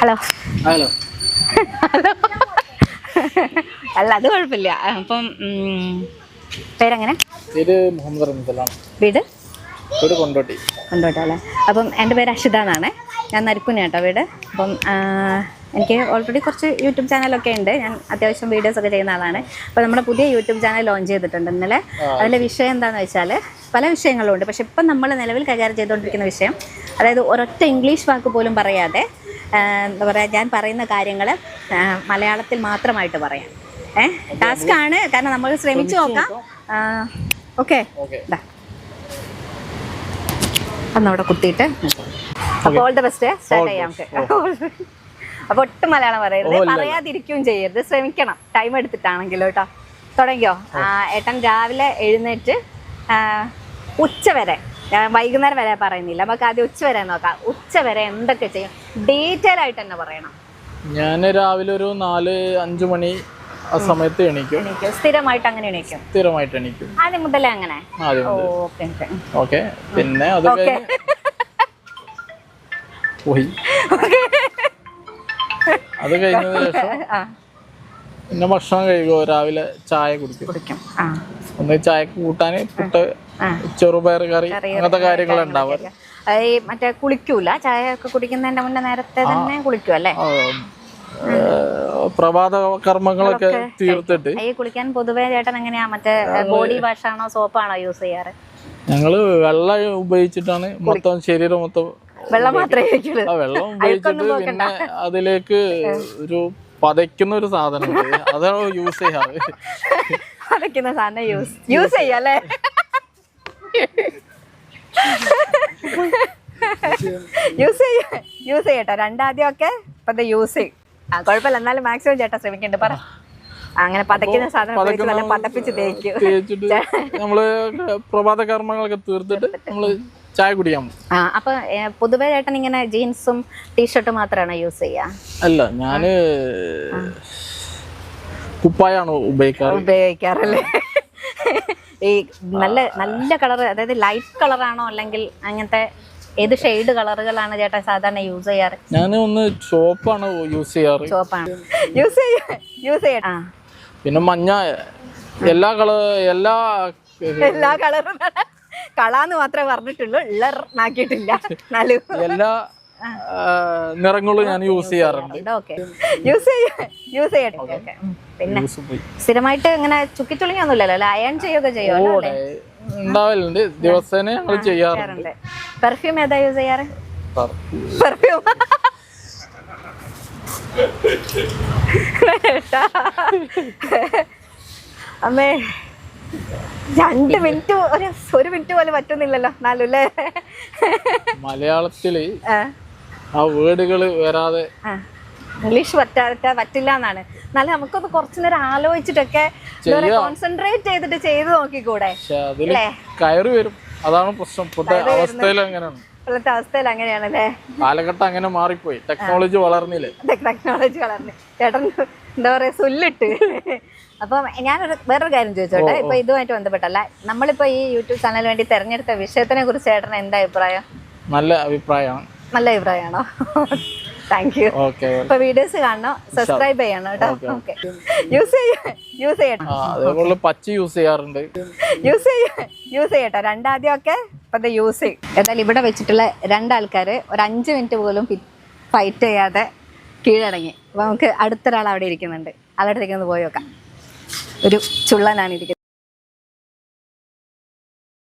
Hello. Hello. Hello. അല്ല അത് കുഴപ്പമില്ല. അപ്പം പേരെങ്ങനെ? ഇത് മുഹമ്മദ് വീട്? വീട് കൊണ്ടോട്ടി. കൊണ്ടോട്ടെ അല്ലേ അപ്പം എന്റെ പേര് അഷിത എന്നാണ് ഞാൻ നരിക്കുനി കേട്ടോ വീട്. അപ്പം എനിക്ക് ഓൾറെഡി കുറച്ച് യൂട്യൂബ് ചാനലൊക്കെ ഉണ്ട്. ഞാൻ അത്യാവശ്യം വീഡിയോസ് ഒക്കെ ചെയ്യുന്ന ആളാണ്. അപ്പോൾ നമ്മുടെ പുതിയ യൂട്യൂബ് ചാനൽ ലോഞ്ച് ചെയ്തിട്ടുണ്ട് ഇന്നലെ. അതിലെ വിഷയം എന്താണെന്ന് വെച്ചാൽ പല വിഷയങ്ങളുണ്ട്. പക്ഷെ ഇപ്പം നമ്മൾ നിലവിൽ കൈകാര്യം ചെയ്തുകൊണ്ടിരിക്കുന്ന വിഷയം അതായത് ഒരൊറ്റ ഇംഗ്ലീഷ് വാക്ക് പോലും പറയാതെ എന്താ പറയുക ഞാൻ പറയുന്ന കാര്യങ്ങൾ മലയാളത്തിൽ മാത്രമായിട്ട് പറയാം. ഏഹ് ടാസ്ക് ആണ്. കാരണം നമ്മൾ ശ്രമിച്ചു നോക്കാം. ഓക്കെ. അന്നവിടെ കുത്തിയിട്ട്. അപ്പോൾ ഓൾ ദ ബെസ്റ്റ് സ്റ്റാർട്ട് ചെയ്യാം. നമുക്ക് അപ്പോൾ ഒട്ടും മലയാളം പറയരുത്. പറയാതിരിക്കുകയും ചെയ്യരുത്. ശ്രമിക്കണം. ടൈം എടുത്തിട്ടാണെങ്കിലും കേട്ടോ തുടങ്ങിയോ ഏട്ടൻ രാവിലെ എഴുന്നേറ്റ് ഉച്ചവരെ ഉച്ച വരെ ഞാൻ വൈകുന്നേരം വരെ പറയുന്നില്ല. നമുക്ക് ആദ്യം ഉച്ച വരെ നോക്കാം. ഉച്ച വരെ എന്തൊക്കെ ചെയ്യും? ഡീറ്റെയിൽ ആയിട്ട് തന്നെ പറയണം. ഞാൻ രാവിലെ ഒരു നാല് അഞ്ചു മണി ആ സമയത്ത് എണീക്കും. സ്ഥിരമായിട്ട് അങ്ങനെ എണീക്കും? സ്ഥിരമായിട്ട് എണീക്കും. ആദ്യം മുതലേ അങ്ങനെ? ഓക്കെ പിന്നെ അത് പോയി. അത് കഴിഞ്ഞതിന് ശേഷം പിന്നെ ഭക്ഷണം കഴിക്കുമോ രാവിലെ ചായ കുടിക്കും. കുടിക്കും. ഒന്ന് ചായ കൂട്ടാൻ പുട്ട്. ചെറുപയർ കറി അങ്ങനത്തെ കാര്യങ്ങൾ ഉണ്ടാവും. ആ, ഈ മറ്റേ കുളിക്കൂല ചായ ഒക്കെ കുടിക്കുന്നതിന്റെ മുന്നേ നേരത്തെ തന്നെ കുളിക്കും അല്ലേ? പ്രഭാത കർമ്മങ്ങളൊക്കെ തീർത്തിട്ട്. ഈ കുളിക്കാൻ പൊതുവേ ചേട്ടൻ എങ്ങനെയാ? മറ്റേ ബോഡി വാഷ് ആണോ സോപ്പാണോ യൂസ് ചെയ്യാറ്? ഞങ്ങൾ വെള്ളം ഉപയോഗിച്ചിട്ടാണ് മൊത്തം ശരീരം മൊത്തം വെള്ളം മാത്രമേ വെള്ളം ഉപയോഗിച്ചിട്ട് പിന്നെ അതിലേക്ക് ഒരു പതയ്ക്കുന്ന ഒരു സാധനം അതാണ് യൂസ് ചെയ്യാറ്. പതയ്ക്കുന്ന സാധനം യൂസ് യൂസ് ചെയ്യല്ലേ യൂസ് ചെയ്യ യൂസ് ചെയ്യട്ടോ. രണ്ടാദ്യം ഒക്കെ ഇപ്പത്തെ യൂസ് ചെയ്യും. ആ കുഴപ്പമില്ല. എന്നാലും മാക്സിമം ചേട്ടാ ശ്രമിക്കണ്ട്. പറ. അങ്ങനെ പതയ്ക്കുന്ന സാധനം പതപ്പിച്ച് തേക്കും. തേച്ചിട്ട് നമ്മൾ പ്രഭാത കർമ്മങ്ങളൊക്കെ തീർത്തിട്ട് നമ്മൾ ചായ കുടിക്കാം ആ അപ്പൊ പൊതുവേ ചേട്ടൻ ഇങ്ങനെ ജീൻസും ടീഷർട്ടും മാത്രമാണ് യൂസ് ചെയ്യാ? അല്ല ഞാൻ കുപ്പായാണ് ഉപയോഗിക്കാറ്. ഉപയോഗിക്കാറല്ലേ? ഈ നല്ല നല്ല കളർ അതായത് ലൈറ്റ് കളറാണോ അല്ലെങ്കിൽ അങ്ങനത്തെ ഏത് ഷെയ്ഡ് കളറുകളാണ് ചേട്ടാ സാധാരണ യൂസ് ചെയ്യാറ്? ഞാൻ ഒന്ന് ചുവപ്പാണ് യൂസ് ചെയ്യാറ്. ചുവപ്പാണ് യൂസ് യൂസ് ചെയ്യാ പിന്നെ മഞ്ഞ എല്ലാ കളർ എല്ലാ എല്ലാ കളറും കളാന്ന് മാത്രമേ പറഞ്ഞിട്ടുള്ളൂ. ഇളർന്നാക്കിയിട്ടില്ല എന്നാലും. എല്ലാ ആ, നിറങ്ങളും ഞാൻ യൂസ് ചെയ്യാറുണ്ട്. യൂസ് യൂസ് ചെയ്യട്ടെ. പിന്നെ സ്ഥിരമായിട്ട് ഇങ്ങനെ ചുക്കിച്ചുളിങ്ങൊന്നുമില്ലല്ലോ അല്ലേ? അയൺ ചെയ്യുകയൊക്കെ അല്ലേ? ഉണ്ടാവലുണ്ട്. ദിവസേന ഞങ്ങൾ ചെയ്യാറുണ്ട്. പെർഫ്യൂം ഏതാ യൂസ് ചെയ്യാറ്. പെർഫ്യൂം അമ്മേ രണ്ട് മിനിറ്റ് ഒരു ഒരു മിനിറ്റ് പോലും പറ്റുന്നില്ലല്ലോ. നാലു അല്ലേ? മലയാളത്തിൽ ആ, ആ വരാതെ. ഇംഗ്ലീഷ് പറ്റാ പറ്റില്ല എന്നാണ് എന്നാലും നമുക്കൊന്ന് കുറച്ചു നേരം ആലോചിച്ചിട്ടൊക്കെ കോൺസെൻട്രേറ്റ് ചെയ്തിട്ട് ചെയ്ത് നോക്കിക്കൂടെ? അല്ലേ? കയറി വരും. അതാണ് പ്രശ്നം. അവസ്ഥയിൽ അങ്ങനെയാണ്. ഇപ്പോഴത്തെ അവസ്ഥയിൽ അങ്ങനെയാണല്ലേ കാലഘട്ടം അങ്ങനെ മാറിപ്പോയി. ടെക്നോളജി വളർന്നില്ലേ? ടെക്നോളജി വളർന്നു. ചേട്ടൻ എന്താ പറയാ സുല്ലിട്ട്. അപ്പം ഞാനൊരു വേറൊരു കാര്യം ചോദിച്ചോട്ടെ? ഇപ്പൊ ഇതുമായിട്ട് ബന്ധപ്പെട്ടല്ല. നമ്മളിപ്പോ ഈ യൂട്യൂബ് ചാനലിന് വേണ്ടി തെരഞ്ഞെടുത്ത വിഷയത്തിനെ കുറിച്ച് ചേട്ടന് എന്താ അഭിപ്രായം? നല്ല അഭിപ്രായമാണ്. നല്ല അഭിപ്രായമാണോ? താങ്ക് യു ഇപ്പൊ വീഡിയോസ് കാണണം. സബ്സ്ക്രൈബ് ചെയ്യണം കേട്ടോ. യൂസ് യൂസ് ചെയ്യട്ടോ അതേപോലെ പച്ച യൂസ് ചെയ്യാറുണ്ട്. യൂസ് ചെയ്യ യൂസ് ചെയ്യട്ടോ രണ്ടാദ്യം ഒക്കെ ഇപ്പത്തെ യൂസ് ചെയ്യും. ഏതായാലും ഇവിടെ വെച്ചിട്ടുള്ള രണ്ടാൾക്കാര് ഒരു അഞ്ച് മിനിറ്റ് പോലും ഫൈറ്റ് ചെയ്യാതെ കീഴടങ്ങി. അപ്പൊ നമുക്ക് അടുത്തൊരാൾ അവിടെ ഇരിക്കുന്നുണ്ട്. അവിടെ ഇരിക്കുന്നത് പോയി നോക്കാം. ഒരു ചുള്ളനാണ് ഇരിക്കുന്നത്.